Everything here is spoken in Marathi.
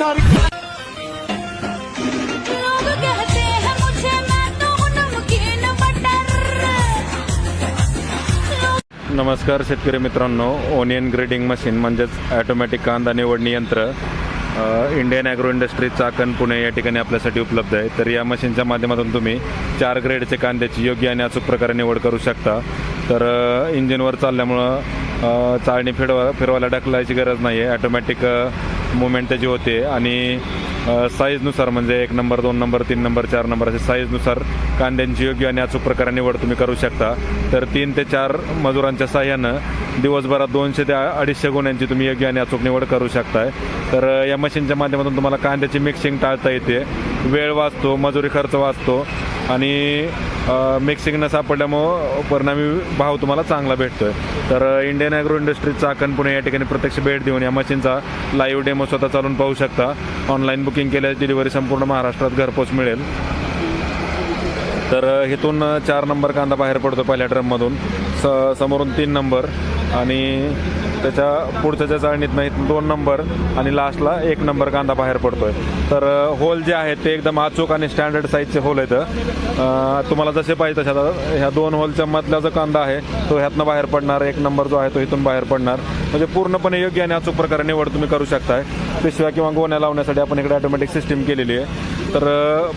तारीख। लोग कहते मुझे मैं तो नमकीन बटर। नमस्कार शेतकरी मित्रांनो ओनियन ग्रेडिंग मशीन म्हणजेच ॲटोमॅटिक कांदा निवडणी यंत्र Indian agro industry Chakan Pune या ठिकाणी आपल्यासाठी उपलब्ध आहे. तर या मशीनच्या माध्यमातून तुम्ही चार ग्रेडचे कांद्याची योग्य आणि अचूक प्रकारे निवड करू शकता. तर इंजिनवर चालल्यामुळं चाळणी फिरवा फिरवायला ढकलायची गरज नाही आहे ॲटोमॅटिक मुवमेंट त्याची होते आणि साईजनुसार म्हणजे एक नंबर दोन नंबर तीन नंबर चार नंबर असे साईजनुसार कांद्यांची योग्य आणि अचूक प्रकारे निवड तुम्ही करू शकता. तर तीन ते चार मजुरांच्या साह्यानं दिवसभरात दोनशे ते अडीचशे गुन्ह्यांची तुम्ही योग्य आणि अचूक निवड करू शकताय. तर या मशीनच्या माध्यमातून तुम्हाला कांद्याची मिक्सिंग टाळता येते. वेळ वाचतो मजुरी खर्च वाचतो. आणि मिक्सिंग न सापडल्यामुळं परिणामी भाव तुम्हाला चांगला भेटतोय. तर Indian agro industry Chakan Pune या ठिकाणी प्रत्यक्ष भेट देऊन या मशीनचा लाईव्ह डेमो स्वतः चालून पाहू शकता. ऑनलाईन बुकिंग केल्यास डिलिव्हरी संपूर्ण महाराष्ट्रात घरपोच मिळेल. तर इथून चार नंबर कांदा बाहेर पडतो पहिल्या ड्रममधून स समोरून तीन नंबर आणि त्याच्या पुढच्या ज्या नाही इथून दोन नंबर आणि लास्टला एक नंबर कांदा बाहेर पडतोय. तर होल जे आहेत ते एकदम अचूक आणि स्टँडर्ड साईजचे होल आहेत. तुम्हाला जसे पाहिजे तशा ह्या दोन होलच्या मधला जो कांदा आहे तो ह्यातनं बाहेर पडणार एक नंबर जो आहे तो इथून बाहेर पडणार. म्हणजे पूर्णपणे योग्य आणि अचूक प्रकारे निवड तुम्ही करू शकताय. पिशव्या किंवा गोण्या लावण्यासाठी आपण इकडे ऑटोमॅटिक सिस्टीम केलेली आहे. तर